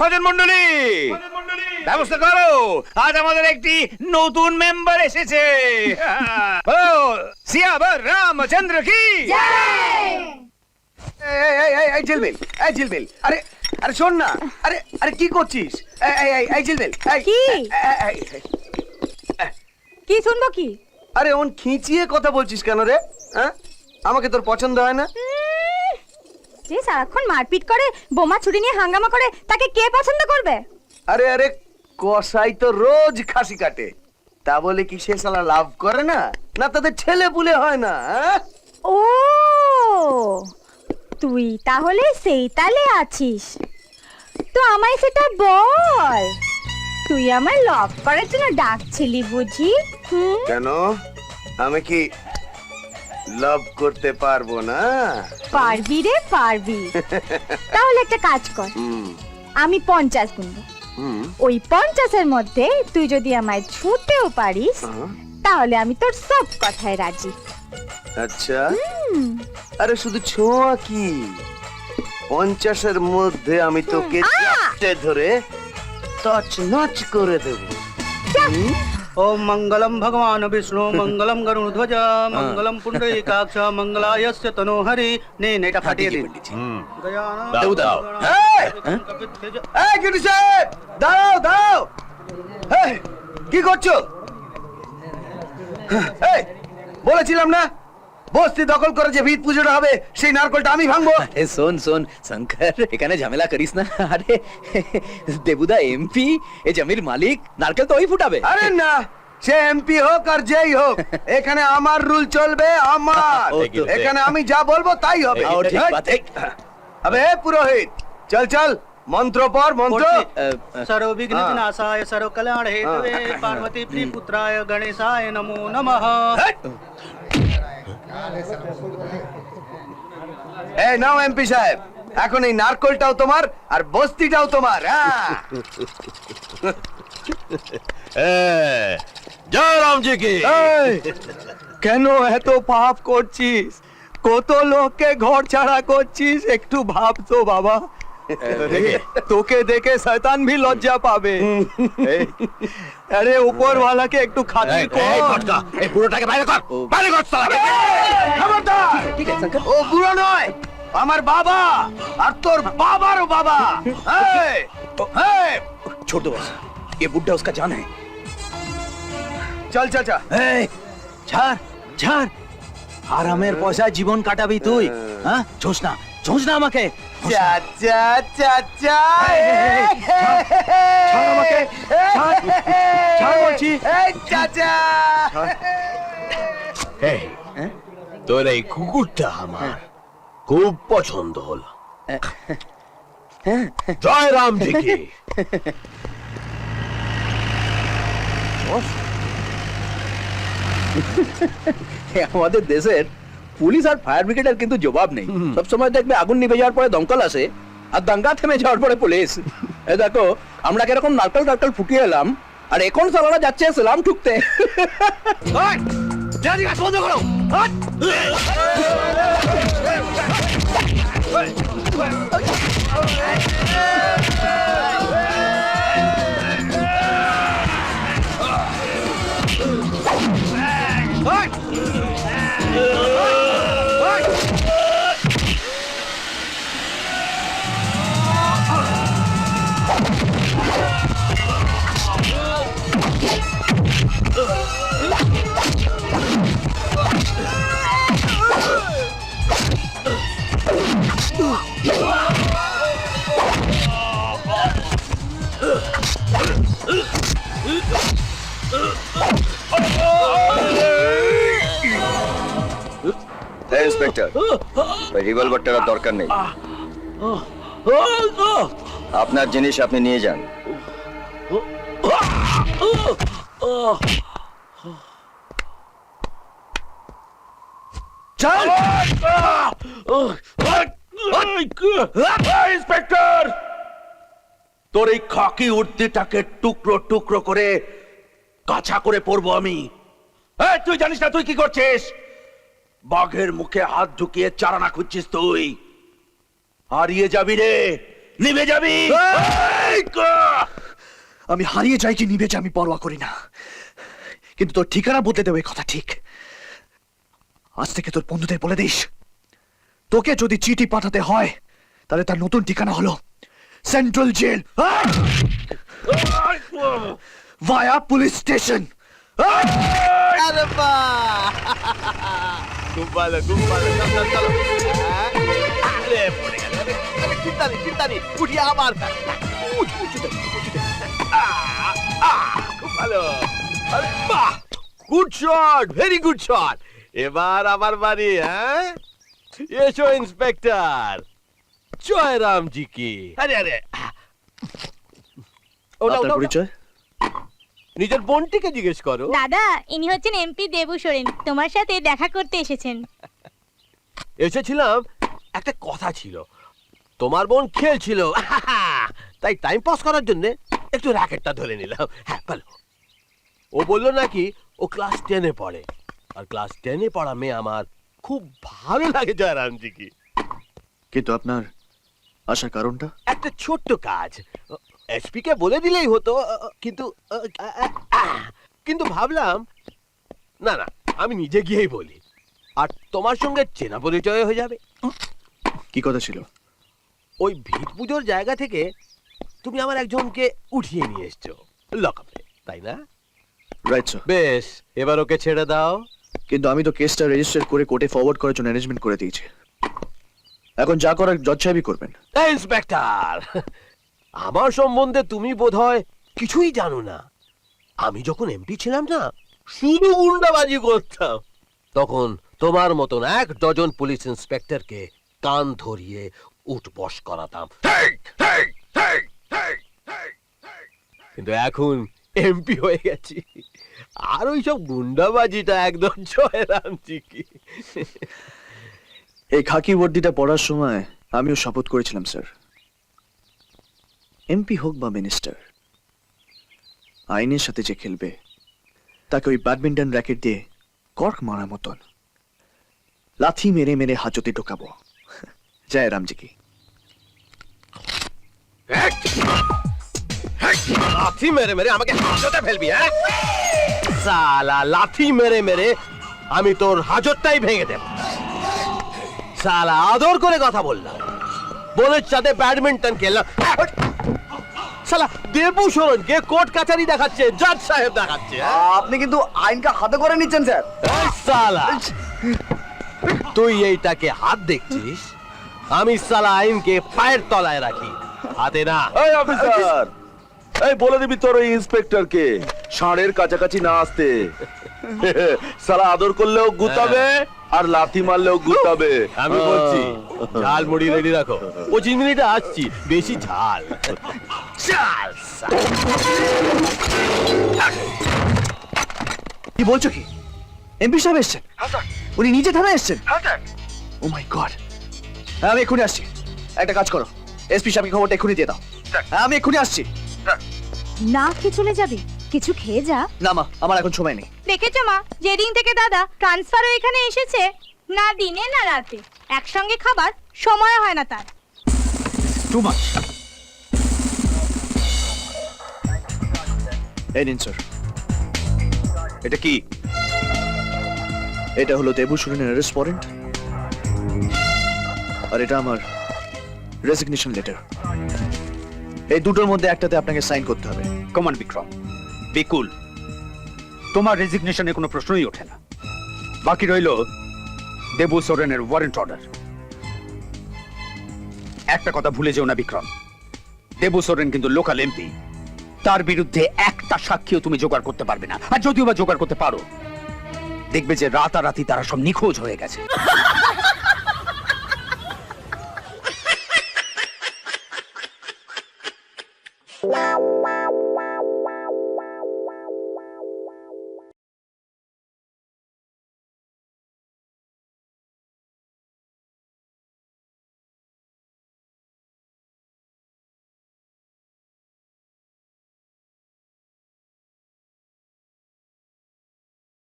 ভজন মন্ডলী ব্যবস্থা করো। আজ আমাদের একটি নতুন মেম্বার এসেছে। ও সিয়াবর রামচন্দ্র কি? এই, এই, এই, এই ঝিলমিল এই ঝিলমিল আরে আরে শোন না। আরে আরে কি করছিস? এই, এই, এই, এই ঝিলমিল এই, কি? এই, এই, এই, কি শুনব কি? আরে ওন খিঁচিয়ে কথা বলছিস কেন রে? হ্যাঁ? আমাকে তোর পছন্দ হয় না? যে সারাক্ষণ মারপিট করে বোমা ছুরি নিয়ে হাঙ্গামা করে তাকে কে পছন্দ করবে? আরে আরে কসাই তো রোজ খাসি কাটে। তা বলে কি সে শালা লাভ করে না? না তাদের ছেলে পুলে হয় না হ্যাঁ? ও তুই তাহলে সেই তালে আছিস। তো আমায় সেটা বল। তুই আমার লভ করার জন্য ডাকছিলি বুঝি হুম? কেন? আমি কি লাভ করতে পারব না। পারবি রে পারবি। তাহলে একটা কাজ কর। আমি পঞ্চাশ গুনবো। ওই পঞ্চাশের মধ্যে তুই যদি আমায় ছুঁতেও পারিস তাহলে আমি তোর সব কথায় রাজি। আচ্ছা। আরে শুধু ছোঁয়া কি? পঞ্চাশের মধ্যে আমি তোকে! ধরে তছ নচ করে দেবো। ओम मंगलम भगवान विष्णु मंगलम गरुड़ध्वज मंगलम पुंडरीकाक्ष मंगलायस्य तनोहरि নে নে এটা ফাটিয়ে দিন দাও, দাও। এই! এই গিরি সাহেব দাঁড়াও দাঁড়াও এই, কি করছো এই বলেছিলাম না বস্তি দখল করে যে ভিত পুজোটা হবে সেই নারকলটা আমি ভাঙবো। শোন শোন শঙ্কর এখানে ঝামেলা করিস না। আরে দেবুদা এমপি এ জমির মালিক নারকেল তো ওই ফুটাবে। আরে না সে এমপি হোক আর যেই হোক এখানে আমার রুল চলবে আমার। এখানে আমি যা বলব তাই হবে। হ্যাঁ। আবে পুরোহিত চল চল মন্ত্র পর মন্ত্র। সর্ববিঘ্ন বিনাশায় হ্যাঁ। সর্বকল্যাণ হেতবে হ্যাঁ। পার্বতী পুত্রায় গণেশায় নমো নমঃ। এই নাও এমপি সাহেব এখন এই নারকলটাও তোমার আর বস্তিটাও তোমার হ্যাঁ জয় রামজি কি? কেন এত পাপ করছিস? কত লোককে ঘর ছাড়া করছিস? একটু ভাব তো বাবা। তোকে দেখে শয়তান ভি লজ্জা পাবে এই, আরে উপরওয়ালাকে একটু খাতির কর এই পুরোটাকে বাইরে কর বাইরে কর সালা খবরদার ঠিক আছে শঙ্কর ও বুড়ো নয় আমার বাবা আর তোর বাবারও বাবা এই, এই, छोड़ दो बस ये बुढ़ा उसका जान है চল চল চল এই ছাড় ছাড় আরামের পয়সায় জীবন কাটাবি তুই হ্যাঁ ছোস না ছোস না আমাকে চাচা চাচা ছাড় আমাকে, ছাড়। ছাড় বলছি। এই চাচা এই তোর এই কুকুরটা আমার খুব পছন্দ হলো জয় রামজি কি আমাদের দেশের পুলিশ আর ফায়ার ব্রিগেডের কিন্তু জবাব নেই সব সময় দেখবে আগুন নিভে যাওয়ার পরে দমকল আসে আর দাঙ্গা থেমে যাওয়ার পরে পুলিশ এ দেখো আমরা কীরকম নারকেল টারকেল ফুটিয়ে এলাম আর এখন সালারা যাচ্ছে সেলাম ঠুকতে বন্ধ করো ইন্সপেক্টর। ওই রিভলভারটার দরকার নেই। আপনার জিনিস আপনি নিয়ে যান। ইন্সপেক্টর তোর এই খাকি উর্দিটাকে টুকরো টুকরো করে কাছা করে পড়ব আমি। এই, তুই জানিস না তুই কি করছিস? বাঘের মুখে হাত ঢুকিয়ে চারানা খুঁজছিস তুই। হারিয়ে যাবি রে নিভে যাবি। আমি হারিয়ে যাই কি নিবে যে আমি পরোয়া করি না। কিন্তু তোর ঠিকানা বদলে দেবে কথা ঠিক। আজ থেকে তোর বন্ধুদের বলে দিস। তোকে যদি চিঠি পাঠাতে হয় তাহলে তার নতুন ঠিকানা হলো central jail. Via police station আরে বাহ খুব ভালো খুব ভালো চল চল চলো হ্যাঁ? আরে পড়ে গেল আরে, আরে, চিন্তা নেই চিন্তা নেই উঠিয়ে আবার উঠ, উঁচুতে, উঁচুতে। আহ, আহ, খুব ভালো আরে বাহ good shot very good shot এবার আমার বাড়ি হ্যাঁ এসো ইন্সপেক্টর জয়রাম জি কি আরে আরে ওটা আপনার ওটা পরিচয় নিজের বোনটিকে জিজ্ঞেস করো। দাদা ইনি হচ্ছেন এমপি দেবু সোরেন তোমার সাথে দেখা করতে এসেছেন। এসেছিলাম একটা কথা ছিল। তোমার বোন খেলছিল। তাই টাইম পাস করার জন্য একটু র্যাকেটটা ধরে নিলাম। হ্যাঁ বলো। ও বলল নাকি ও ক্লাস টেনে পড়ে। আর ক্লাস টেনে পড়া মেয়ে আমার খুব ভালো লাগে জয়রামজি কি কিন্তু আপনার আসার কারণটা? একটা ছোট্ট কাজ। এসপি কে বলে দিলেই হতো কিন্তু কিন্তু ভাবলাম না না আমি নিজে গিয়েই বলি। আর তোমার সঙ্গে চেনা পরিচয় হয়ে যাবে। কি কথা ছিল? ওই ভিত পুজোর জায়গা থেকে তুমি আমার একজনকে উঠিয়ে নিয়ে এসছো লকআপে তাই না? রাইট স্যার বেশ এবার ওকে ছেড়ে দাও। কিন্তু আমি তো কেসটা রেজিস্টার করে কোর্টে ফরওয়ার্ড করার জন্য অ্যারেঞ্জমেন্ট করে দিয়েছি। এখন যা করার জজ সাহেবই করবেন। ইন্সপেক্টর আমার সম্বন্ধে তুমি বোধহয় কিছুই জানো না। আমি যখন এমপি ছিলাম না শুধু গুন্ডাবাজি করতাম। তখন তোমার মতন এক ডজন পুলিশ ইন্সপেক্টরকে কান ধরিয়ে উঠবস করাতাম। কিন্তু এখন এমপি হয়ে গেছি। আর ওই সব গুন্ডাবাজিটা একদম জয়রামজি কি এই খাকি বর্দিটা পড়ার সময় আমিও শপথ করেছিলাম স্যার। এমপি হোক বা মিনিস্টার, আইনের সাথে যে খেলবে, তাকে ওই ব্যাডমিন্টন র্যাকেট দিয়ে কর্ক মারার মতন লাথি মেরে মেরে হাজতে ঢোকাবো। জয় রামজি কি লাথি মেরে মেরে আমাকে হাজতে ফেলবি হ্যাঁ? সালা, লাথি মেরে মেরে আমি তোর হাজতটাই ভেঙে দেব। সালা, আদর করে কথা বললাম। বোনের সাথে ব্যাডমিন্টন খেললাম। সালা দেবু সরণকে কোর্ট কাচারি দেখাচ্ছে জজ সাহেব দেখাচ্ছে হ্যাঁ? আপনি কিন্তু আইনকে হাতে করে নিচ্ছেন স্যার। এই সালা তুই এইটাকে হাত দেখছিস? আমি সালা আইনকে পায়ের তলায় রাখি হাতে না। অফিসার এই বলে দিবি তোর ওই ইন্সপেক্টরকে। ষাঁড়ের কাছাকাছি না আসতে। সালা আদর করলেও গুতাবে আর লাথি মারলেও গুতাবে। আমি বলছি ঝাল মুড়ি রেডি রাখো। পঁচিশ মিনিটে আসছি বেশি ঝাল। ঝাল কি বলছো কি? এমপি সাহেব এসছেন। উনি নিজে থানায় এসছেন? Oh my god. হ্যাঁ আমি এক্ষুনি আসছি। একটা কাজ করো। এসপি সাহেবকে খবরটা এক্ষুনি দিয়ে দাও। হ্যাঁ আমি এক্ষুনি আসছি। না খেয়ে চলে যাবি? কিছু খেয়ে যা। না মা আমার এখন সময় নেই। দেখেছ মা যেদিন থেকে দাদা ট্রান্সফার হয়ে এখানে এসেছে না দিনে না রাতে। একসঙ্গে খাবার সময় হয় না তার। টু মাচ এই নিন স্যার এটা কি? এটা হলো দেবু সুরেনের অ্যারেস্ট আর এটা আমার রেজিগনেশন লেটার এই দুটোর মধ্যে একটাতে আপনাকে সাইন করতে হবে। কমান বিক্রম। বিকুল। তোমার রেজিগনেশনের কোনো প্রশ্নই ওঠে না। বাকি রইল দেবু সোরেনের ওয়ারেন্ট অর্ডার একটা কথা ভুলে যেও না, বিক্রম। দেবু সোরেন কিন্তু লোকাল এমপি তার বিরুদ্ধে একটা সাক্ষীও তুমি জোগাড় করতে পারবে না। আর যদিও বা জোগাড় করতে পারো, দেখবে যে রাতারাতি তারা সব নিখোঁজ হয়ে গেছে।